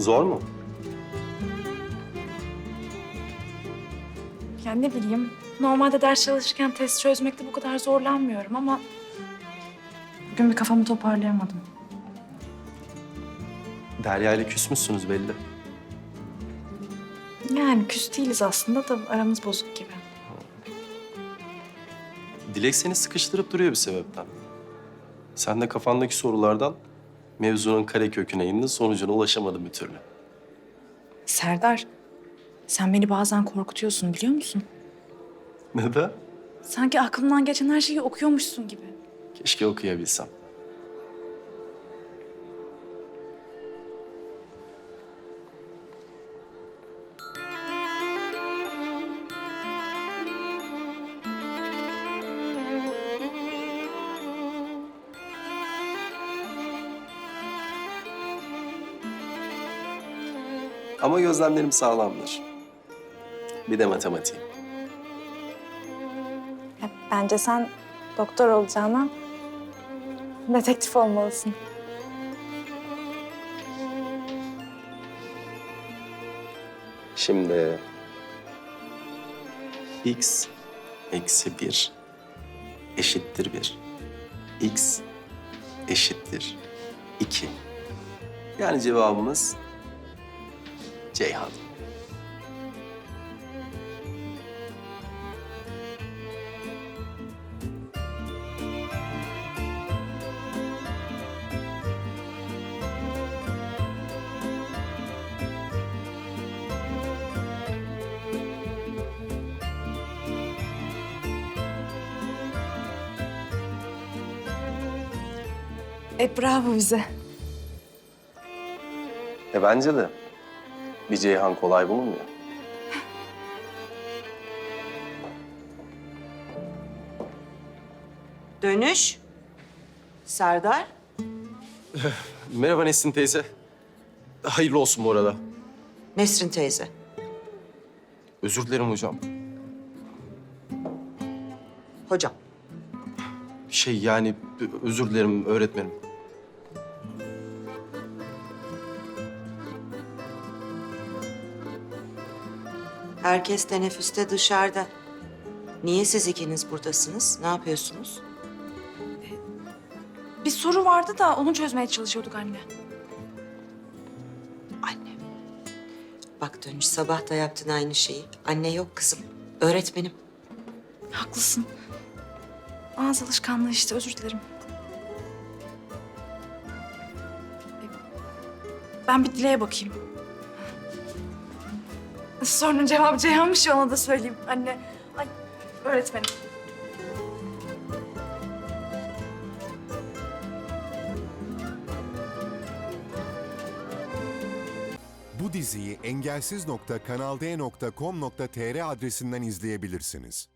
Zor mu? Yani ne bileyim, normalde ders çalışırken test çözmekte bu kadar zorlanmıyorum ama... Bugün bir kafamı toparlayamadım. Derya ile küsmüşsünüz belli. Yani küs değiliz aslında da aramız bozuk gibi. Dilek seni sıkıştırıp duruyor bir sebepten. Sen de kafandaki sorulardan mevzunun kare köküne indin, sonucuna ulaşamadın bir türlü. Serdar, sen beni bazen korkutuyorsun biliyor musun? Neden? Sanki aklımdan geçen her şeyi okuyormuşsun gibi. Keşke okuyabilsem. Ama gözlemlerim sağlamdır. Bir de matematiğim. Bence sen doktor olacağına detektif olmalısın. Şimdi x eksi 1 eşittir 1. x eşittir 2. Yani cevabımız Ceyhan. E bravo bize. E bence de. Bir Ceyhan kolay bulunmuyor. Dönüş. Serdar. Merhaba Nesin teyze. Hayırlı olsun bu arada. Nesrin teyze. Özür dilerim hocam. Hocam. Şey yani özür dilerim öğretmenim. Herkes teneffüste dışarıda. Niye siz ikiniz buradasınız? Ne yapıyorsunuz? Bir soru vardı da onu çözmeye çalışıyorduk anne. Anne. Bak dönüş sabah da yaptın aynı şeyi. Anne yok kızım. Öğretmenim. Haklısın. Ağız alışkanlığı işte özür dilerim. E, Ben bir Dile'ye bakayım. Sorunun cevabı Ceyhan'mış ya ona da söyleyeyim anne. Ay öğretmenim. Bu diziyi engelsiz.kanalde.com.tr adresinden izleyebilirsiniz.